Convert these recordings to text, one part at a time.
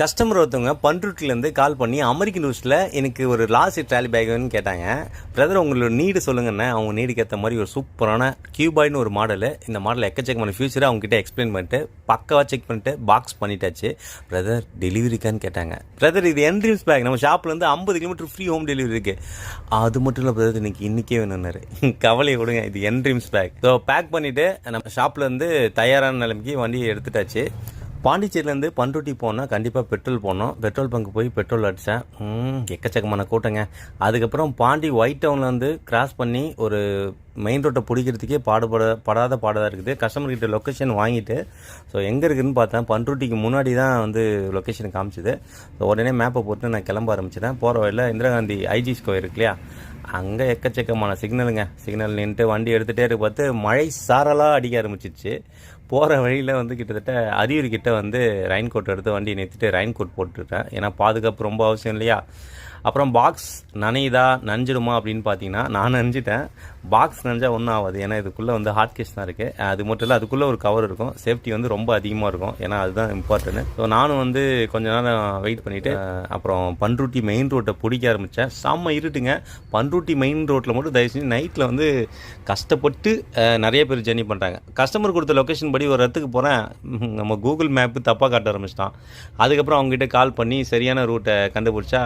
Customer ஒருத்தவங்க பண்ருட்டிலேருந்து கால் பண்ணி American நியூஸில் எனக்கு ஒரு லாஸ்ட் ட்ராலி பேக் வேணும்னு கேட்டாங்க. பிரதர் உங்களோட நீடு சொல்லுங்கண்ணே. அவங்க நீடுக்கு ஏற்ற மாதிரி ஒரு சூப்பரான கியூபாய்னு ஒரு மாடலு இந்த மாடல் எக்கச்சக்கமான ஃபியூச்சரை அவங்ககிட்ட எக்ஸ்பிளைன் பண்ணிட்டு பக்காவாக செக் பண்ணிட்டு பாக்ஸ் பண்ணிட்டாச்சு. பிரதர் டெலிவரிக்கான்னு கேட்டாங்க. பிரதர் இது என்ட்ரீம்ஸ் பேக் நம்ம ஷாப்லேருந்து ஐம்பது கிலோமீட்டர் ஃப்ரீ ஹோம் டெலிவரி இருக்கு. அது மட்டும் இல்லை பிரதர் இன்னைக்கு இன்றைக்கே வேணும்னாரு. கவலையை கொடுங்க இது என்ட்ரீம்ஸ் பேக் ஸோ பேக் பண்ணிவிட்டு நம்ம ஷாப்லேருந்து தயாரான நிலைமைக்கு வண்டியை எடுத்துட்டாச்சு. பாண்டிச்சேரியிலேருந்து பண்ருட்டி போனால் கண்டிப்பாக பெட்ரோல் போனோம் பெட்ரோல் பங்க் போய் பெட்ரோல் அடித்தேன் ம், எக்கச்சக்கமான கூட்டங்க. அதுக்கப்புறம் பாண்டி ஒயிட் டவுன்லேருந்து கிராஸ் பண்ணி ஒரு மெயின் ரோட்டை பிடிக்கிறதுக்கே பாடுபட படாத பாடாக இருக்குது. கஸ்டமர் கிட்ட லொக்கேஷன் வாங்கிட்டு ஸோ எங்கே இருக்குதுன்னு பார்த்தேன். பண்ருட்டிக்கு முன்னாடி தான் வந்து லொக்கேஷன் காமிச்சிது. ஸோ உடனே மேப்பை போட்டு நான் கிளம்ப ஆரம்பிச்சிட்டேன். போகிற வழியில் இந்திரா காந்தி ஐஜி ஸ்கோயர் இருக்கு இல்லையா? அங்கே எக்கச்சக்கமான சிக்னலுங்க சிக்னல் நின்றுட்டு வண்டி எடுத்துகிட்டே இருக்க. பார்த்து மழை சாரலாக அடிக்க ஆரம்பிச்சிச்சு போகிற வழியில் வந்து கிட்டத்தட்ட அரியூர் வந்து ரெயின் கோட் எடுத்து வண்டி நிறுத்திட்டு ரெயின் கோட் போட்டுட்டேன் ஏன்னா பாதுகாப்பு ரொம்ப அவசியம் இல்லையா? அப்புறம் பாக்ஸ் நனையுதா நஞ்சிடுமா அப்படின்னு பார்த்தீங்கன்னா நான் நனைஞ்சிட்டேன் பாக்ஸ் நனைஞ்சா ஒன்றும் ஆகாது. ஏன்னா இதுக்குள்ளே வந்து ஹாட் கேஸ் தான் இருக்குது அது மட்டும் இல்லை அதுக்குள்ளே ஒரு கவர் இருக்கும். சேஃப்டி வந்து ரொம்ப அதிகமாக இருக்கும். ஏன்னா அதுதான் இம்பார்ட்டன்ட் ஸோ நானும் வந்து கொஞ்ச நேரம் வெயிட் பண்ணிவிட்டு அப்புறம் பண்ருட்டி மெயின் ரோட்டை பிடிக்க ஆரம்பித்தேன் செம்ம இருட்டுங்க. பண்ருட்டி மெயின் ரோட்டில் மட்டும் தயவு செஞ்சு நைட்டில் வந்து கஷ்டப்பட்டு நிறைய பேர் ஜெர்னி பண்ணுறாங்க கஸ்டமர் கொடுத்த லொக்கேஷன் படி ஒரு இடத்துக்கு போகிறேன் நம்ம கூகுள் மேப்பு தப்பாக காட்ட ஆரம்பிச்சிட்டான். அதுக்கப்புறம் அவங்ககிட்ட கால் பண்ணி சரியான ரூட்டை கண்டுபிடிச்சா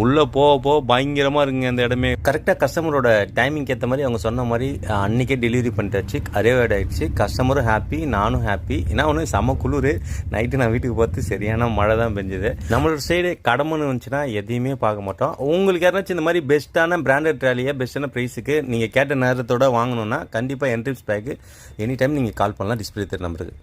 உள்ளே போக போக பயங்கரமாக இருக்குங்க அந்த இடமே. கரெக்டாக கஸ்டமரோட டைமிங்க்கு ஏற்ற மாதிரி அவங்க சொன்ன மாதிரி அன்றைக்கே அன்னைக்கே டெலிவரி பண்ணிட்டாச்சு. அரைவேட் ஆகிடுச்சு கஸ்டமரும் ஹாப்பி நானும் ஹாப்பி ஏன்னா ஒன்று செம குளிர். நைட்டு நான் வீட்டுக்கு பார்த்து சரியான மழை தான் பெஞ்சுது. நம்மளோட சைடு கடமைன்னு வந்துச்சுன்னா எதையுமே பார்க்க மாட்டோம். உங்களுக்கு யாராச்சும் இந்த மாதிரி பெஸ்ட்டான பிராண்டட் ட்ராலியை பெஸ்ட்டான ப்ரைஸுக்கு நீங்கள் கேட்ட நேரத்தோட வாங்கணும்னா கண்டிப்பாக என்ட்ரன்ஸ் பேக்கு எனி டைம் நீங்கள் கால் பண்ணலாம். டிஸ்பிளே தெரிய நம்பருக்கு